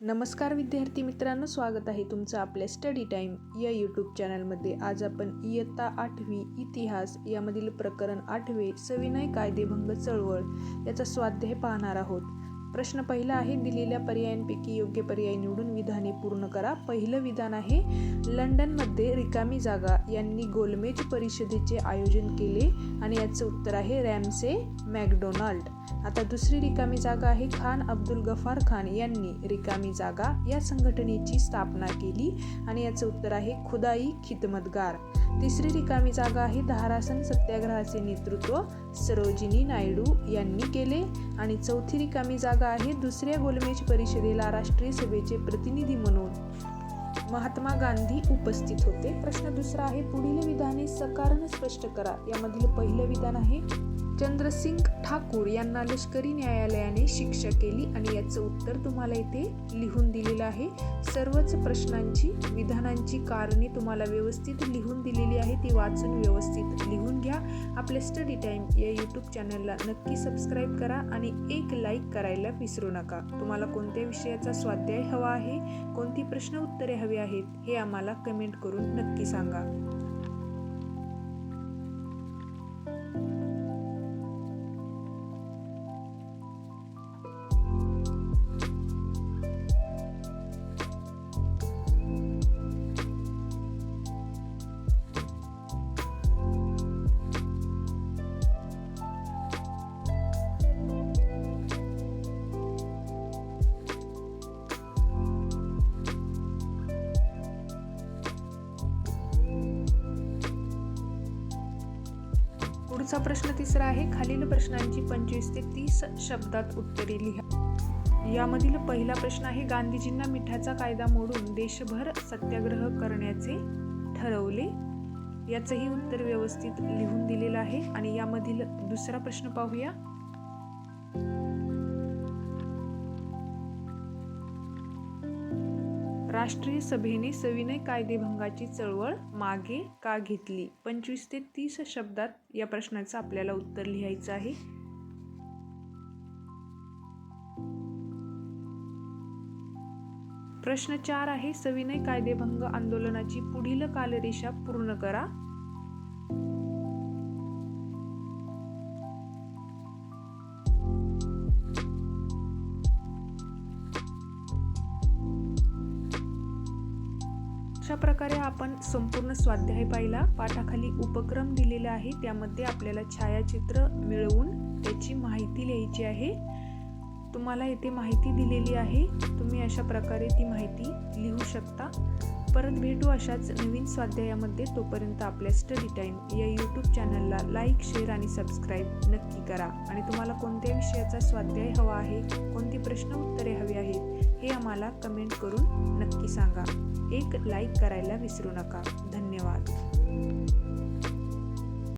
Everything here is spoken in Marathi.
नमस्कार विद्यार्थी मित्रांनो स्वागत आहे तुमचं आपल्या स्टडी टाईम या यूट्यूब चॅनलमध्ये आज आपण इयत्ता आठवी इतिहास यामधील प्रकरण आठवे सविनय कायदेभंग चळवळ याचा स्वाध्याय पाहणार आहोत. प्रश्न पहिला आहे दिलेल्या पर्यायांपैकी योग्य पर्याय निवडून विधाने पूर्ण करा. पहिलं विधान आहे लंडनमध्ये रिकामी जागा. यांनी गोलमेज परिषदेचे आयोजन केले आणि याचं उत्तर आहे रॅमसे मॅकडोनाल्ड. आता दुसरी रिकामी जागा आहे खान अब्दुल गफार खान यांनी रिकामी जागा या संघटनेची स्थापना केली आणि याचं उत्तर आहे खुदाई खिदमतगार. तिसरी रिकामी जागा आहे धारासन सत्याग्रहाचे नेतृत्व सरोजिनी नायडू यांनी केले आणि चौथी रिकामी जागा आहे दुसऱ्या गोलमेज परिषदेला राष्ट्रीय सभेचे प्रतिनिधी म्हणून महात्मा गांधी उपस्थित होते. प्रश्न दुसरा आहे पुढील विधाने सकारण स्पष्ट करा. यामधील पहिलं विधान आहे चंद्रसिंग ठाकूर यांना लष्करी न्यायालयाने शिक्षा केली आणि याचं उत्तर तुम्हाला इथे लिहून दिलेलं आहे. सर्वच प्रश्नांची विधानांची कारणे तुम्हाला व्यवस्थित लिहून दिलेली आहे ती वाचून व्यवस्थित लिहून घ्या. आपल्या स्टडी टाईम या यूट्यूब चॅनलला नक्की सबस्क्राईब करा आणि एक लाईक करायला विसरू नका. तुम्हाला कोणत्या विषयाचा स्वाध्याय हवा आहे कोणती प्रश्न उत्तरे हवी आहेत हे आम्हाला कमेंट करून नक्की सांगा. पुढचा प्रश्न तिसरा आहे. खालील प्रश्नांची पंचवीस ते तीस शब्दात उत्तरे लिहा. यामधील पहिला प्रश्न आहे गांधीजींना मिठाचा कायदा मोडून देशभर सत्याग्रह करण्याचे ठरवले. याचंही उत्तर व्यवस्थित लिहून दिलेलं आहे. आणि यामधील दुसरा प्रश्न पाहूया. राष्ट्रीय सभेने सविनय कायदेभंगाची चळवळ मागे का घेतली? पंचवीस ते तीस शब्दात या प्रश्नाचं आपल्याला उत्तर लिहायचं आहे. प्रश्न चार आहे सविनय कायदेभंग आंदोलनाची पुढील कालरेषा पूर्ण करा. अशा प्रकारे आपण संपूर्ण स्वाध्याय पाहिला. पाठाखाली उपक्रम दिलेला आहे त्यामध्ये आपल्याला छायाचित्र मिळवून त्याची माहिती लिहायची आहे. तुम्हाला येथे माहिती दिलेली आहे. तुम्ही अशा प्रकारे ती माहिती लिहू शकता. परत भेटू अशाच नवीन स्वाध्यायामध्ये. तोपर्यंत आपल्या स्टडी टाईम या यूट्यूब चॅनलला लाईक शेअर आणि सबस्क्राईब नक्की करा. आणि तुम्हाला कोणत्या विषयाचा स्वाध्याय हवा आहे कोणती प्रश्न उत्तरे हवी आहेत हे आम्हाला कमेंट करून नक्की सांगा. एक लाईक करायला विसरू नका. धन्यवाद.